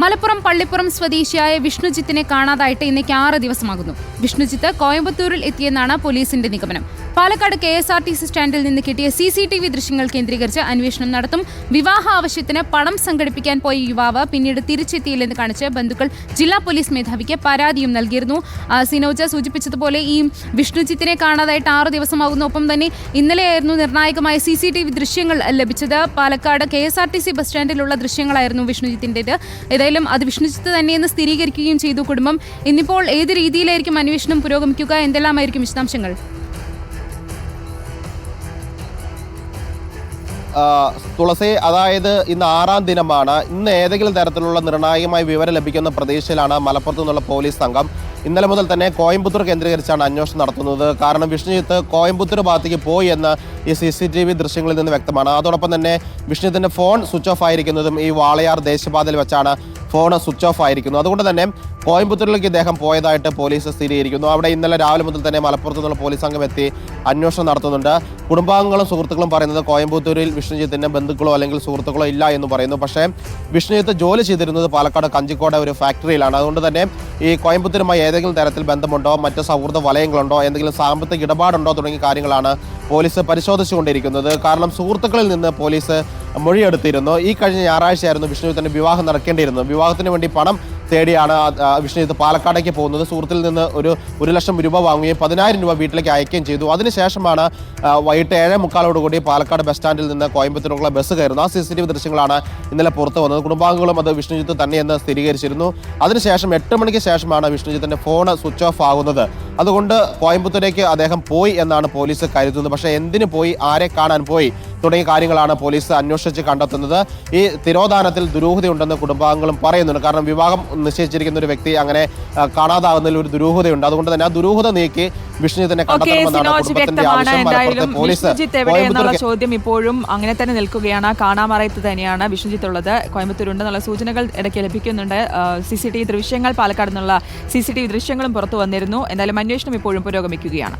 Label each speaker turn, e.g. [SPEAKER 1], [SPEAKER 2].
[SPEAKER 1] മലപ്പുറം പള്ളിപ്പുറം സ്വദേശിയായ വിഷ്ണുജിത്തിനെ കാണാതായിട്ട് ഇന്നേക്ക് ആറ് ദിവസമാകുന്നു. വിഷ്ണുജിത്ത് കോയമ്പത്തൂരിൽ എത്തിയെന്നാണ് പോലീസിന്റെ നിഗമനം. Palakkad K S R T C സ്റ്റാൻഡിൽ നിന്ന് കിട്ടിയ സി സി ടി വി ദൃശ്യങ്ങൾ കേന്ദ്രീകരിച്ച് അന്വേഷണം നടത്തും. വിവാഹ ആവശ്യത്തിന് പണം സംഘടിപ്പിക്കാൻ പോയ യുവാവ് പിന്നീട് തിരിച്ചെത്തിയില്ലെന്ന് കാണിച്ച് ബന്ധുക്കൾ ജില്ലാ പോലീസ് മേധാവിക്ക് പരാതിയും നൽകിയിരുന്നു. സിനോജ സൂചിപ്പിച്ചതുപോലെ ഈ വിഷ്ണുജിത്തിനെ കാണാതായിട്ട് ആറ് ദിവസമാകുന്ന ഒപ്പം തന്നെ ഇന്നലെയായിരുന്നു നിർണായകമായ സി സി ടി വി ദൃശ്യങ്ങൾ ലഭിച്ചത്. Palakkad K S R T C bus സ്റ്റാൻഡിലുള്ള ദൃശ്യങ്ങളായിരുന്നു വിഷ്ണുജിത്തിന്റെ ഏതായാലും അത് വിഷ്ണുജിത്ത് തന്നെയെന്ന് സ്ഥിരീകരിക്കുകയും ചെയ്തു കുടുംബം. ഇന്നിപ്പോൾ ഏത് രീതിയിലായിരിക്കും അന്വേഷണം പുരോഗമിക്കുക? എന്തെല്ലാമായിരിക്കും വിശദാംശങ്ങൾ?
[SPEAKER 2] തുളസി അതായത് ഇന്ന് ആറാം ദിനമാണ്. ഇന്ന് ഏതെങ്കിലും തരത്തിലുള്ള നിർണായകമായ വിവരം ലഭിക്കുന്ന പ്രതീക്ഷയിലാണ് മലപ്പുറത്തു നിന്നുള്ള പോലീസ് സംഘം. ഇന്നലെ മുതൽ തന്നെ കോയമ്പത്തൂർ കേന്ദ്രീകരിച്ചാണ് അന്വേഷണം നടത്തുന്നത്. കാരണം വിഷ്ണുജിത്ത് കോയമ്പത്തൂർ ഭാഗത്തേക്ക് പോയി എന്ന് ഈ സി സി ടി വി ദൃശ്യങ്ങളിൽ നിന്ന് വ്യക്തമാണ്. അതോടൊപ്പം തന്നെ വിഷ്ണുജിത്തിന്റെ ഫോൺ സ്വിച്ച് ഓഫ് ആയിരിക്കുന്നതും ഈ വാളയാർ ദേശീയപാതയിൽ വെച്ചാണ് ഫോൺ സ്വിച്ച് ഓഫ് ആയിരിക്കുന്നു. അതുകൊണ്ട് തന്നെ കോയമ്പത്തൂരിലേക്ക് ഇദ്ദേഹം പോയതായിട്ട് പോലീസ് സ്ഥിരീകരിക്കുന്നു. അവിടെ ഇന്നലെ രാവിലെ മുതൽ തന്നെ മലപ്പുറത്തു നിന്നുള്ള പോലീസ് സംഘം എത്തി അന്വേഷണം നടത്തുന്നുണ്ട്. കുടുംബാംഗങ്ങളും സുഹൃത്തുക്കളും പറയുന്നത് കോയമ്പത്തൂരിൽ വിഷ്ണുജിത്തിന്റെ ബന്ധുക്കളോ അല്ലെങ്കിൽ സുഹൃത്തുക്കളോ ഇല്ല എന്ന് പറയുന്നു. പക്ഷേ വിഷ്ണുജിത്ത് ജോലി ചെയ്തിരുന്നത് പാലക്കാട് കഞ്ചിക്കോട് ഒരു ഫാക്ടറിയിലാണ്. അതുകൊണ്ട് തന്നെ ഈ കോയമ്പത്തൂരുമായി ഏതെങ്കിലും തരത്തിൽ ബന്ധമുണ്ടോ? മറ്റ് സൗഹൃദ വലയങ്ങളുണ്ടോ? എന്തെങ്കിലും സാമ്പത്തിക ഇടപാടുണ്ടോ? തുടങ്ങിയ കാര്യങ്ങളാണ് പോലീസ് പരിശോധിച്ചുകൊണ്ടിരിക്കുന്നത്. കാരണം സുഹൃത്തുക്കളിൽ നിന്ന് പോലീസ് മൊഴിയെടുത്തിരുന്നു. ഈ കഴിഞ്ഞ ഞായറാഴ്ചയായിരുന്നു വിഷ്ണുജിത്തിന്റെ വിവാഹം നടക്കേണ്ടിയിരുന്നത്. വിവാഹത്തിന് വേണ്ടി പണം തേടിയാണ് വിഷ്ണുജിത്ത് പാലക്കാടേക്ക് പോകുന്നത്. സുഹൃത്തിൽ നിന്ന് ഒരു ഒരു ലക്ഷം രൂപ വാങ്ങുകയും പതിനായിരം രൂപ വീട്ടിലേക്ക് അയക്കുകയും ചെയ്തു. അതിനുശേഷമാണ് വൈകിട്ട് ഏഴ് മുക്കാലോടുകൂടി പാലക്കാട് ബസ് സ്റ്റാൻഡിൽ നിന്ന് കോയമ്പത്തൂരുള്ള ബസ് കയറുന്നു ആ സി സി ടി വി ദൃശ്യങ്ങളാണ് ഇന്നലെ പുറത്തു വന്നത്. കുടുംബാംഗങ്ങളും അത് വിഷ്ണുജിത്ത് തന്നെയെന്ന് സ്ഥിരീകരിച്ചിരുന്നു. അതിനുശേഷം എട്ട് മണിക്ക് ശേഷമാണ് വിഷ്ണുജിത്തിന്റെ ഫോൺ സ്വിച്ച് ഓഫ് ആകുന്നത്. അതുകൊണ്ട് കോയമ്പത്തൂരേക്ക് അദ്ദേഹം പോയി എന്നാണ് പോലീസ് കരുതുന്നത്. പക്ഷേ എന്തിനു പോയി? ആരെ കാണാൻ പോയി? തുടങ്ങിയ കാര്യങ്ങളാണ് പോലീസ് അന്വേഷിച്ച് കണ്ടെത്തുന്നത്. ഈ തിരോധാനത്തിൽ ദുരൂഹതയുണ്ടെന്ന് കുടുംബാംഗങ്ങളും പറയുന്നുണ്ട്. കാരണം വിവാഹം നിശ്ചയിച്ചിരിക്കുന്ന ഒരു വ്യക്തി അങ്ങനെ കാണാതാകുന്നതിൽ ഒരു ദുരൂഹതയുണ്ട്. അതുകൊണ്ട് തന്നെ ആ ദുരൂഹത നീക്കി വിഷ്ണുജിത്തിനെ കണ്ടെത്തണമെന്നാണ് പോലീസ്
[SPEAKER 3] ചോദ്യം ഇപ്പോഴും അങ്ങനെ തന്നെ നിൽക്കുകയാണ്. കാണാമറയത്ത് തന്നെയാണ് വിഷ്ണുജിത്ത് ഉള്ളത്. കോയമ്പത്തൂരുണ്ടെന്നുള്ള സൂചനകൾ ഇടയ്ക്ക് ലഭിക്കുന്നുണ്ട്. സി സി ടി വി ദൃശ്യങ്ങൾ പാലക്കാട് നിന്നുള്ള സി സി ടി വി ദൃശ്യങ്ങളും പുറത്തു വന്നിരുന്നു. എന്തായാലും അന്വേഷണം ഇപ്പോഴും പുരോഗമിക്കുകയാണ്.